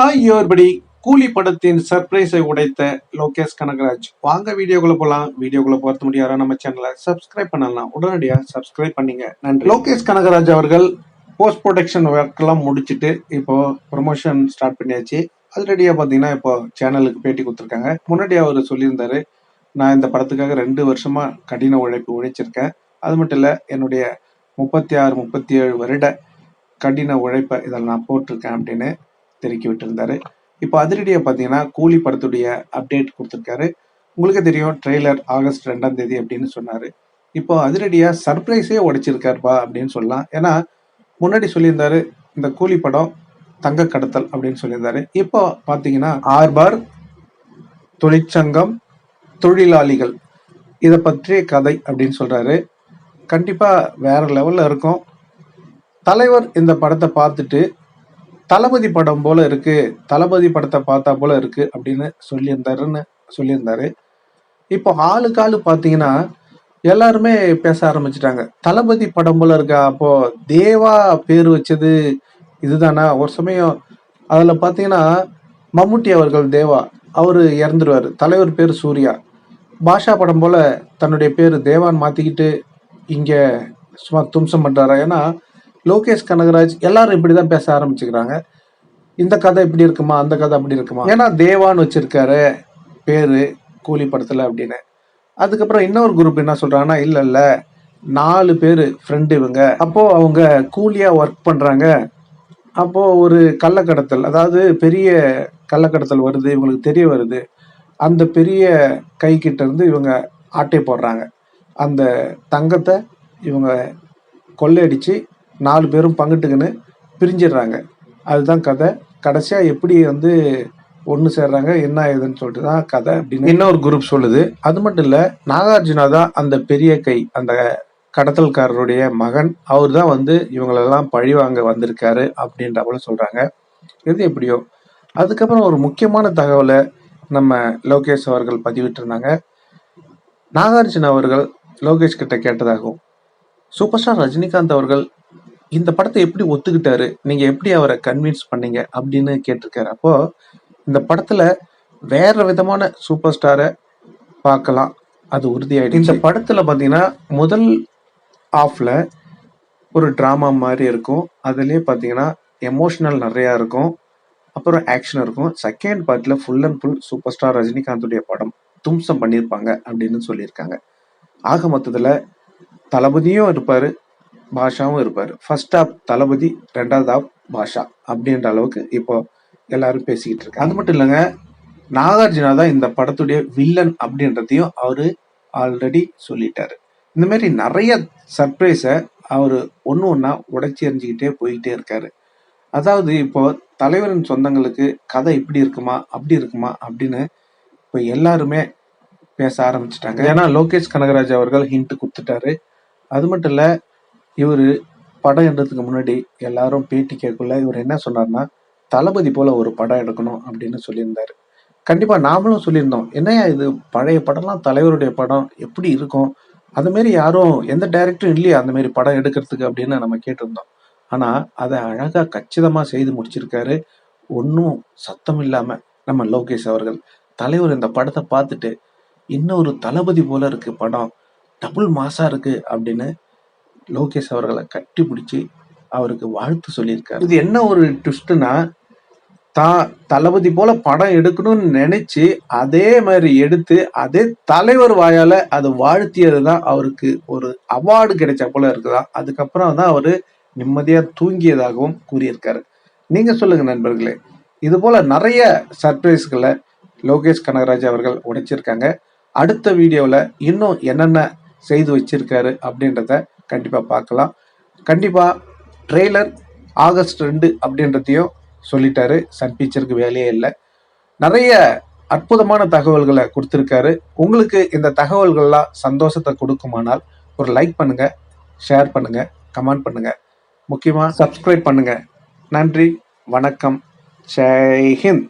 Hi யோர்படி கூலி படத்தின் சர்ப்ரைஸை உடைத்த லோகேஷ் கனகராஜ். வாங்க வீடியோக்குள்ள போகலாம் வீடியோக்குள்ள போறது முடியாத நம்ம சேனலை சப்ஸ்கிரைப் பண்ணலாம். உடனடியாக சப்ஸ்கிரைப் பண்ணீங்க. நன்றி. லோகேஷ் கனகராஜ் அவர்கள் போஸ்ட் ப்ரொடக்ஷன் ஒர்க் எல்லாம் இப்போ ப்ரொமோஷன் ஸ்டார்ட் பண்ணியாச்சு. ஆல்ரெடியாக பார்த்தீங்கன்னா இப்போ சேனலுக்கு பேட்டி கொடுத்துருக்காங்க. முன்னாடி அவர் சொல்லியிருந்தாரு நான் இந்த படத்துக்காக ரெண்டு வருஷமாக கடின உழைப்பு உழைச்சிருக்கேன். அது மட்டும் இல்லை என்னுடைய முப்பத்தி ஆறு முப்பத்தி ஏழு வருட கடின உழைப்பை இதில் நான் போட்டிருக்கேன் அப்படின்னு தெருக்கி விட்டுருந்தாரு. இப்போ அதிரடியாக பார்த்தீங்கன்னா கூலி படத்துடைய அப்டேட் கொடுத்துருக்காரு. உங்களுக்கு தெரியும் ட்ரெய்லர் ஆகஸ்ட் ரெண்டாம் தேதி அப்படின்னு சொன்னார். இப்போ அதிரடியாக சர்ப்ரைஸே உடைச்சிருக்காருப்பா அப்படின்னு சொல்லலாம். ஏன்னா முன்னாடி சொல்லியிருந்தாரு இந்த கூலி படம் தங்க கடத்தல் அப்படின்னு சொல்லியிருந்தாரு. இப்போ பார்த்தீங்கன்னா ஆர்பார் தொழிற்சங்கம் தொழிலாளிகள் இதை பற்றிய கதை அப்படின்னு சொல்கிறாரு கண்டிப்பாக வேற லெவலில் இருக்கும். தலைவர் இந்த படத்தை பார்த்துட்டு தளபதி படம் போல இருக்கு தளபதி படத்தை பார்த்தா போல இருக்கு அப்படின்னு சொல்லியிருந்தாருன்னு சொல்லியிருந்தாரு. இப்போ ஆளுக்கு ஆளு பார்த்தீங்கன்னா எல்லாருமே பேச ஆரம்பிச்சிட்டாங்க. தளபதி படம் போல இருக்கா? அப்போ தேவா பேர் வச்சது இதுதானா? ஒரு சமயம் அதில் பார்த்தீங்கன்னா மம்முட்டி அவர்கள் தேவா அவர் இறந்துருவார். தலைவர் பேர் சூர்யா. பாஷா படம் போல தன்னுடைய பேர் தேவான் மாற்றிக்கிட்டு இங்கே சும்மா தும்சம் பண்ணுறாரா ஏன்னா லோகேஷ் கனகராஜ் எல்லாரும் இப்படிதான் பேச ஆரம்பிச்சுக்கிறாங்க. இந்த கதை இப்படி இருக்குமா? அந்த கதை அப்படி இருக்குமா? ஏன்னா தேவான்னு வச்சிருக்காரு. பேரு கூலி படத்தில் அப்படின்னு. அதுக்கப்புறம் இன்னொரு குரூப் என்ன சொல்கிறாங்கன்னா இல்லை இல்லை. நாலு பேர் ஃப்ரெண்டு இவங்க. அப்போது அவங்க கூலியாக ஒர்க் பண்ணுறாங்க அப்போது ஒரு கள்ளக்கடத்தல் அதாவது பெரிய கள்ளக்கடத்தல் வருது இவங்களுக்கு தெரிய வருது. அந்த பெரிய கை கிட்ட இருந்து இவங்க ஆட்டை போடுறாங்க. அந்த தங்கத்தை இவங்க கொள்ளையடித்து நாலு பேரும் பங்கிட்டுக்குன்னு பிரிஞ்சிடுறாங்க. அதுதான் கதை. கடைசியாக எப்படி வந்து ஒன்று சேர்றாங்க என்ன ஏதுன்னு சொல்லிட்டு தான் கதை அப்படின்னு இன்னொரு குரூப் சொல்லுது. அது மட்டும் இல்லை நாகார்ஜுனா தான் அந்த பெரிய கை அந்த கடத்தல்காரருடைய மகன். அவர் தான் வந்து இவங்களெல்லாம் பழி வாங்க வந்திருக்காரு அப்படின்ற போல சொல்றாங்க. எது எப்படியோ. அதுக்கப்புறம் ஒரு முக்கியமான தகவலை நம்ம லோகேஷ் அவர்கள் பதிவிட்டிருந்தாங்க. நாகார்ஜுன அவர்கள் லோகேஷ் கிட்ட கேட்டதாகும் சூப்பர் ஸ்டார் ரஜினிகாந்த் அவர்கள் இந்த படத்தை எப்படி ஒத்துக்கிட்டாரு? நீங்க எப்படி அவரை கன்வின்ஸ் பண்ணீங்க? அப்படின்னு கேட்டிருக்காரு. அப்போ இந்த படத்துல வேற விதமான சூப்பர் ஸ்டாரை பார்க்கலாம். அது உறுதியாயிடுச்சு. இந்த படத்துல பாத்தீங்கன்னா முதல் ஆஃப்ல ஒரு ட்ராமா மாதிரி இருக்கும். அதுலயே பாத்தீங்கன்னா எமோஷனல் நிறையா இருக்கும். அப்புறம் ஆக்ஷன் இருக்கும். செகண்ட் பார்ட்ல full and full super star ரஜினிகாந்துடைய படம் தும்சம் பண்ணியிருப்பாங்க அப்படின்னு சொல்லியிருக்காங்க. ஆக மொத்தத்துல தளபதியும் இருப்பாரு. பாஷாவும் இருப்பார். ஃபர்ஸ்ட் ஆஃப் தளபதி ரெண்டாவது ஆஃப் பாஷா அப்படின்ற அளவுக்கு இப்போ எல்லாரும் பேசிக்கிட்டு இருக்காங்க. அது மட்டும் இல்லைங்க நாகார்ஜுனா தான் இந்த படத்துடைய வில்லன் அப்படின்றதையும் அவரு ஆல்ரெடி சொல்லிட்டாரு. இந்த மாதிரி நிறைய சர்ப்ரைஸை அவர் ஒன்று ஒன்றா உடைச்சி எறிஞ்சிக்கிட்டே போயிட்டே இருக்காரு. அதாவது இப்போ தலைவரின் சொந்தங்களுக்கு கதை இப்படி இருக்குமா அப்படி இருக்குமா அப்படின்னு இப்போ எல்லாருமே பேச ஆரம்பிச்சிட்டாங்க. ஏன்னா லோகேஷ் கனகராஜ் அவர்கள் ஹிண்ட் கொடுத்துட்டாரு. அது மட்டும் இல்லை இவர் படம் எடுறதுக்கு முன்னாடி எல்லாரும் பேட்டி கேட்கல இவர் என்ன சொன்னார்னா தளபதி போல ஒரு படம் எடுக்கணும் அப்படின்னு சொல்லியிருந்தாரு. கண்டிப்பா நாமளும் சொல்லியிருந்தோம் என்னையா இது பழைய படம்லாம் தலைவருடைய படம் எப்படி இருக்கும்? அது யாரும் எந்த டைரக்டரும் இல்லையா அந்த மாதிரி படம் எடுக்கிறதுக்கு அப்படின்னு நம்ம கேட்டிருந்தோம். ஆனா அதை அழகா கச்சிதமா செய்து முடிச்சிருக்காரு. ஒன்றும் சத்தம் இல்லாம நம்ம லோகேஷ் அவர்கள். தலைவர் இந்த படத்தை பார்த்துட்டு இன்னொரு தளபதி போல இருக்கு படம் டபுள் மாசா இருக்கு அப்படின்னு லோகேஷ் அவர்களை கட்டி பிடிச்சி அவருக்கு வாழ்த்து சொல்லியிருக்காரு. இது என்ன ஒரு ட்விஸ்ட்னா தான் தளபதி போல படம் எடுக்கணும்னு நினைச்சு அதே மாதிரி எடுத்து அதே தலைவர் வாயால அது வாழ்த்தியது தான் அவருக்கு ஒரு அவார்டு கிடைச்ச போல இருக்குதா அதுக்கப்புறம் தான் அவரு நிம்மதியா தூங்கியதாகவும் கூறியிருக்காரு. நீங்க சொல்லுங்க நண்பர்களே. இது போல நிறைய சர்ப்ரைஸ்களை லோகேஷ் கனகராஜ் அவர்கள் உடைச்சிருக்காங்க. அடுத்த வீடியோவில் இன்னும் என்னென்ன செய்து வச்சிருக்காரு அப்படின்றத கண்டிப்பாக பார்க்கலாம். கண்டிப்பாக ட்ரெய்லர் ஆகஸ்ட் ரெண்டு அப்படின்றதையும் சொல்லிட்டாரு. சன் பிக்சருக்கு வேலையே இல்லை. நிறைய அற்புதமான தகவல்களை கொடுத்துருக்காரு. உங்களுக்கு இந்த தகவல்கள்லாம் சந்தோஷத்தை கொடுக்குமானால் ஒரு லைக் பண்ணுங்க ஷேர் பண்ணுங்க கமெண்ட் பண்ணுங்க. முக்கியமாக சப்ஸ்கிரைப் பண்ணுங்க. நன்றி வணக்கம். ஜெய்ஹிந்த்